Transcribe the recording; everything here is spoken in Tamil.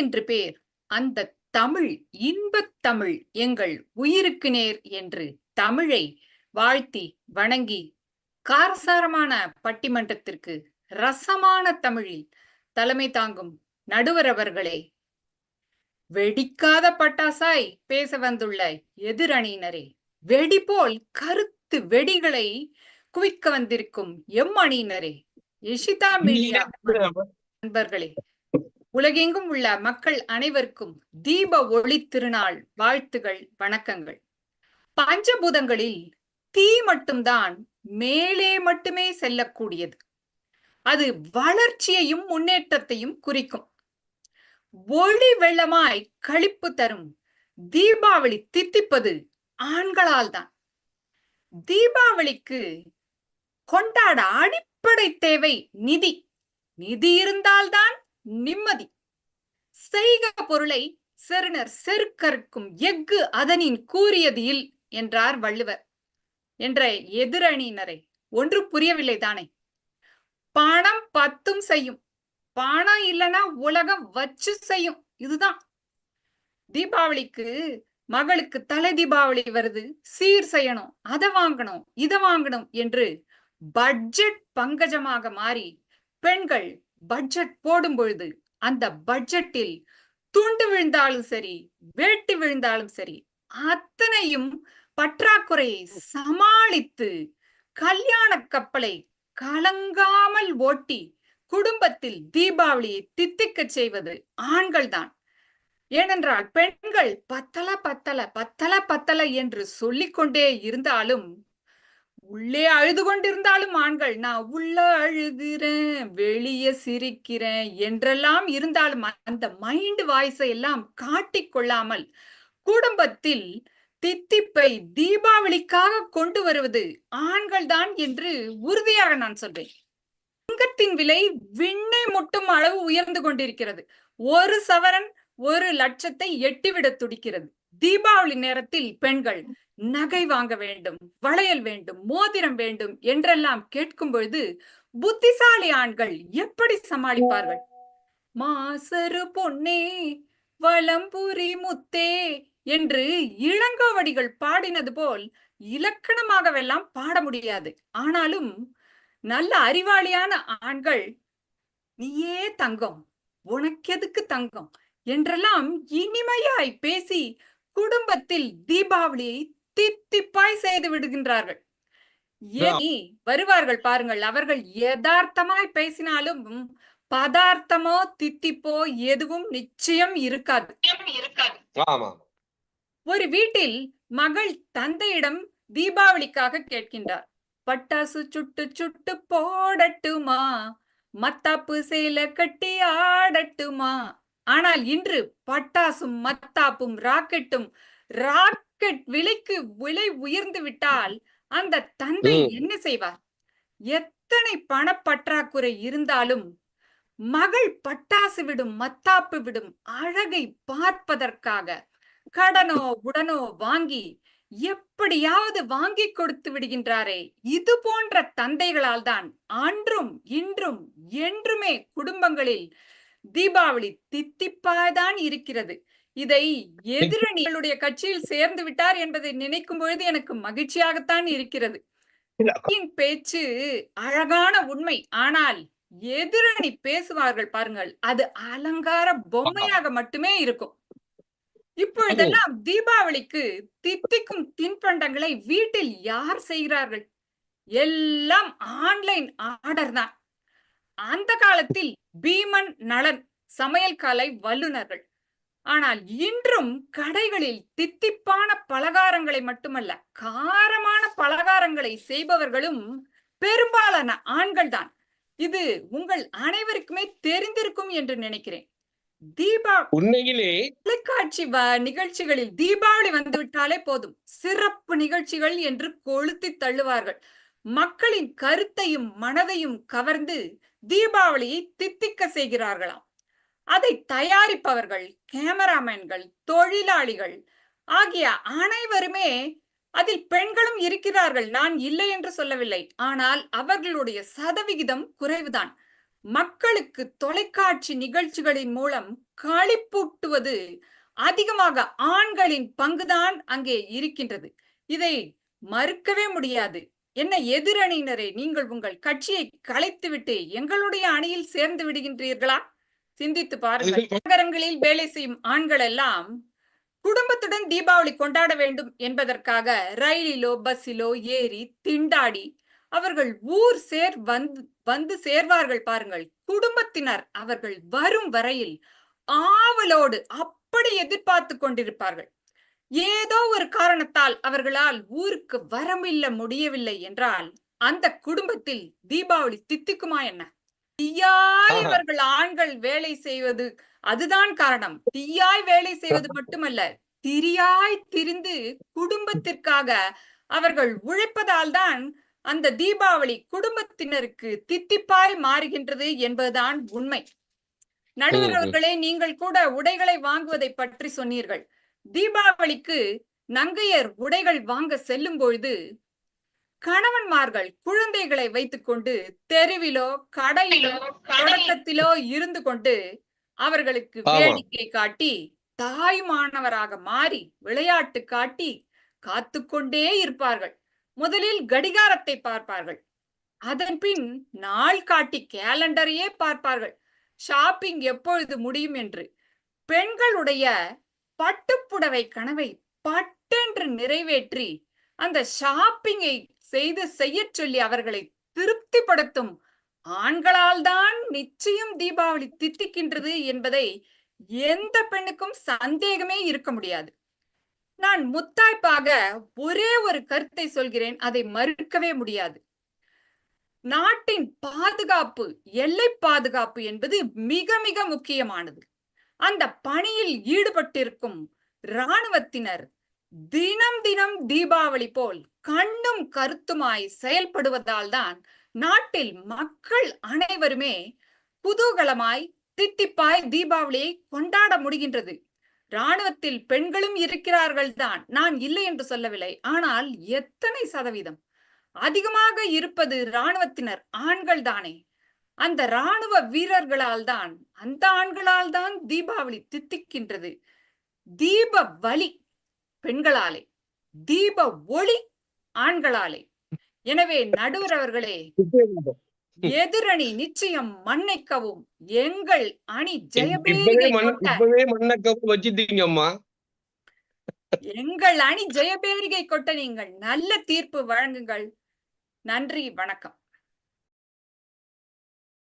என்று பேர். அந்த தமிழ் இன்பத் தமிழ் எங்கள் உயிருக்கு நேர் என்று தமிழை வாழ்த்தி வணங்கி காரசாரமான பட்டிமன்றத்திற்கு ரசமான தமிழில் தலைமை தாங்கும் நடுவர் அவர்களே வெடிக்காத பட்டாசாய் பேச வந்துள்ள எதிரணியினரே வெடி போல் கருத்து வெடிகளை குவிக்க வந்திருக்கும் எம் அணியினரே இஷிதா மீடியா நண்பர்களே. உலகெங்கும் உள்ள மக்கள் அனைவருக்கும் தீப ஒளி திருநாள் வாழ்த்துகள் வணக்கங்கள். பஞ்சபூதங்களில் தீ மட்டும்தான் மேலே மட்டுமே செல்லக்கூடியது. அது வளர்ச்சியையும் முன்னேற்றத்தையும் குறிக்கும். ஒளி வெள்ளமாய் கழிப்பு தரும் தீபாவளி தித்திப்பது ஆண்களால் தான். தீபாவளிக்கு கொண்டாட அடிப்படை தேவை நிதி. நிதி இருந்தால்தான் நிம்மதி. செய்க பொருளை செருணர் செருக்கற்கும் எஃகு அதனின் கூறியது இல் என்றார் வள்ளுவர். என்ற எதிரணியினரை ஒன்று புரியவில்லை தானே? பணம் பத்தும் செய்யும். பணம் இல்லைன்னா உலகம் வச்சு செய்யும். இதுதான். தீபாவளிக்கு மகளுக்கு தலை தீபாவளி வருது. சீர் செய்யணும் அதை வாங்கணும் இதை வாங்கணும் என்று பட்ஜெட் பங்கஜமாக மாறி பெண்கள் பட்ஜெட் போடும் பொழுது அந்த பட்ஜெட்டில் துண்டு விழுந்தாலும் சரி வேட்டி விழுந்தாலும் சரி அத்தனையும் பற்றாக்குறையை சமாளித்து கல்யாண கப்பலை கலங்காமல் ஓட்டி குடும்பத்தில் தீபாவளியை தித்திக்க செய்வது ஆண்கள் தான் ஏனென்றால் பெண்கள் பத்தல பத்தல பத்தல பத்தல என்று சொல்லிக்கொண்டே இருந்தாலும் உள்ளே அழுது கொண்டிருந்தாலும் ஆண்கள் நான் உள்ள அழுகிறேன் வெளியே சிரிக்கிறேன் என்றெல்லாம் இருந்தாலும் அந்த மைண்ட் வாய்ஸை எல்லாம் காட்டிக்கொள்ளாமல் குடும்பத்தில் தித்திப்பை தீபாவளிக்காக கொண்டு வருவது ஆண்கள் தான் என்று உறுதியாக நான் சொல்வேன். தங்கத்தின் விலை விண்ணை முட்டும் அளவு உயர்ந்து கொண்டிருக்கிறது. ஒரு சவரன் ஒரு லட்சத்தை எட்டிவிட துடிக்கிறது. தீபாவளி நேரத்தில் பெண்கள் நகை வாங்க வேண்டும் வளையல் வேண்டும் மோதிரம் வேண்டும் என்றெல்லாம் கேட்கும் பொழுது புத்திசாலி ஆண்கள் எப்படி சமாளிப்பார்கள்? மாசரு பொன்னே வளம்புரி முத்தே என்று இளங்கோவடிகள் பாடினது போல் இலக்கணமாகவெல்லாம் பாட முடியாது. ஆனாலும் நல்ல அறிவாளியான ஆண்கள் நீயே தங்கம் உனக்கெதுக்கு தங்கம்? என்றெல்லாம் இனிமையாய் பேசி குடும்பத்தில் தீபாவளியை தித்திப்பாய் செய்து விடுகின்றார்கள். ஏனி வருவார்கள் பாருங்கள் அவர்கள் யதார்த்தமாய் பேசினாலும் பதார்த்தமோ தித்திப்போ எதுவும் நிச்சயம் இருக்காது. ஒரு வீட்டில் மகள் தந்தையிடம் தீபாவளிக்காக கேட்கின்றார். பட்டாசு சுட்டு சுட்டு போடட்டுமா? மத்தாப்பு சேல கட்டி ஆடட்டுமா? ஆனால் இன்று பட்டாசும் மத்தாப்பும் ராக்கெட்டும் ராக்கெட் விலைக்கு விலை உயர்ந்து விட்டால் அந்த தந்தை என்ன செய்வார்? எத்தனை பணப்பற்றாக்குறை இருந்தாலும் மகள் பட்டாசு விடும் மத்தாப்பு விடும் அழகை பார்ப்பதற்காக கடனோ உடனோ வாங்கி எப்படியாவது வாங்கி கொடுத்து விடுகின்றாரே. இது போன்ற தந்தைகளால் தான் அன்றும் இன்றும் என்றுமே குடும்பங்களில் தீபாவளி தித்திப்பாய்தான் இருக்கிறது. இதை எதிரணிகளுடைய கட்சியில் சேர்ந்து விட்டார் என்பதை நினைக்கும் பொழுது எனக்கு மகிழ்ச்சியாகத்தான் இருக்கிறது. பேச்சு அழகான உண்மை. ஆனால் எதிரணி பேசுவார்கள் பாருங்கள் அது அலங்கார பொம்மையாக மட்டுமே இருக்கும். இப்பொழுதெல்லாம் தீபாவளிக்கு தித்திக்கும் தின்பண்டங்களை வீட்டில் யார் செய்கிறார்கள்? எல்லாம் ஆன்லைன் ஆர்டர் தான். அந்த காலத்தில் பீமன் நலன் சமையல் கலை வல்லுநர்கள். ஆனால் இன்றும் கடைகளில் தித்திப்பான பலகாரங்களை மட்டுமல்ல காரமான பலகாரங்களை செய்பவர்களும் பெரும்பாலான ஆண்கள் தான் இது உங்கள் அனைவருக்குமே தெரிந்திருக்கும் என்று நினைக்கிறேன். தீபா உண்மையிலே தொலைக்காட்சி நிகழ்ச்சிகளில் தீபாவளி வந்துவிட்டாலே போதும். சிறப்பு நிகழ்ச்சிகள் என்று கொளுத்தி தள்ளுவார்கள். மக்களின் கருத்தையும் மனதையும் கவர்ந்து தீபாவளியை தித்திக்க செய்கிறார்களாம். அதை தயாரிப்பவர்கள் கேமராமேன்கள் தொழிலாளிகள் ஆகிய அனைவருமே அதில் பெண்களும் இருக்கிறார்கள். நான் இல்லை என்று சொல்லவில்லை. ஆனால் அவர்களுடைய சதவிகிதம் குறைவுதான். மக்களுக்கு தொலைக்காட்சி நிகழ்ச்சிகளின் மூலம் களிப்பூட்டுவது அதிகமாக ஆண்களின் பங்குதான் அங்கே இருக்கின்றது. இதை மறுக்கவே முடியாது. என்ன எதிரணியினரே நீங்கள் உங்கள் கட்சியை கலைத்துவிட்டு எங்களுடைய அணியில் சேர்ந்து விடுகின்றீர்களா? சிந்தித்து பாருங்கள். நகரங்களில் வேலை செய்யும் ஆண்கள் எல்லாம் குடும்பத்துடன் தீபாவளி கொண்டாட வேண்டும் என்பதற்காக ரயிலிலோ பஸ்ஸிலோ ஏறி திண்டாடி அவர்கள் ஊர் சேர் வந்து வந்து சேர்வார்கள் பாருங்கள். குடும்பத்தினர் அவர்கள் வரும் வரையில் ஆவலோடு அப்படி எதிர்பார்த்து கொண்டிருப்பார்கள். ஏதோ ஒரு காரணத்தால் அவர்களால் ஊருக்கு வரமில்ல முடியவில்லை என்றால் அந்த குடும்பத்தில் தீபாவளி தித்திக்குமா என்ன? தீயாய். இவர்கள் ஆண்கள் வேலை செய்வது. அதுதான் காரணம். தீயாய் வேலை செய்வது மட்டுமல்ல திரியாய் திரிந்து குடும்பத்திற்காக அவர்கள் உழைப்பதால் தான் அந்த தீபாவளி குடும்பத்தினருக்கு தித்திப்பாய் மாறுகின்றது என்பதுதான் உண்மை. நடுவர். அவர்களே நீங்கள் கூட உடைகளை வாங்குவதை பற்றி சொன்னீர்கள். தீபாவளிக்கு நங்கையர் உடைகள் வாங்க செல்லும் பொழுது கணவன்மார்கள் குழந்தைகளை வைத்துக்கொண்டு தெருவிலோ கடையிலோ தொடக்கத்திலோ இருந்து கொண்டு அவர்களுக்கு. வேடிக்கை காட்டி தாய்மானவராக மாறி விளையாட்டு காட்டி காத்துக்கொண்டே இருப்பார்கள். முதலில் கடிகாரத்தை பார்ப்பார்கள். அதன் பின் நாள் காட்டி கேலண்டரையே பார்ப்பார்கள். ஷாப்பிங் எப்பொழுது முடியும் என்று. பெண்களுடைய பட்டுப்புடவை கனவை பட்டென்று நிறைவேற்றி அந்த ஷாப்பிங்கை செய்து செய்யச் சொல்லி அவர்களை திருப்திப்படுத்தும். ஆண்களால் தான் நிச்சயம் தீபாவளி தித்திக்கின்றது என்பதை எந்த பெண்ணுக்கும் சந்தேகமே இருக்க முடியாது. நான் முத்தாய்ப்பாக ஒரே ஒரு கருத்தை சொல்கிறேன் அதை மறுக்கவே முடியாது. நாட்டின் பாதுகாப்பு எல்லை பாதுகாப்பு என்பது மிக மிக முக்கியமானது. அந்த பணியில் ஈடுபட்டிருக்கும் இராணுவத்தினர் தினம் தினம் தீபாவளி போல் கண்ணும் கருத்துமாய் செயல்படுவதால் தான் நாட்டில் மக்கள் அனைவருமே குதூகலமாய் தித்திப்பாய் தீபாவளியை கொண்டாட முடிகின்றது. ராணுவத்தில் பெண்களும் இருக்கிறார்கள் தான் நான் இல்லை என்று சொல்லவில்லை. ஆனால் எத்தனை சதவீதம்? அதிகமாக இருப்பது ராணுவத்தினர் ஆண்கள் தானே அந்த ராணுவ வீரர்களால் தான் அந்த ஆண்களால் தான் தீபாவளி தித்திக்கின்றது. தீப வலி பெண்களாலே தீப ஒளி ஆண்களாலே. எனவே நடுவர் அவர்களே எதிரணி நிச்சயம் மன்னிக்கவும். எங்கள் அணி ஜெயபேரிகை எங்கள் அணி ஜெயபேரிகை கொட்ட நீங்கள் நல்ல தீர்ப்பு வழங்குங்கள். நன்றி வணக்கம்.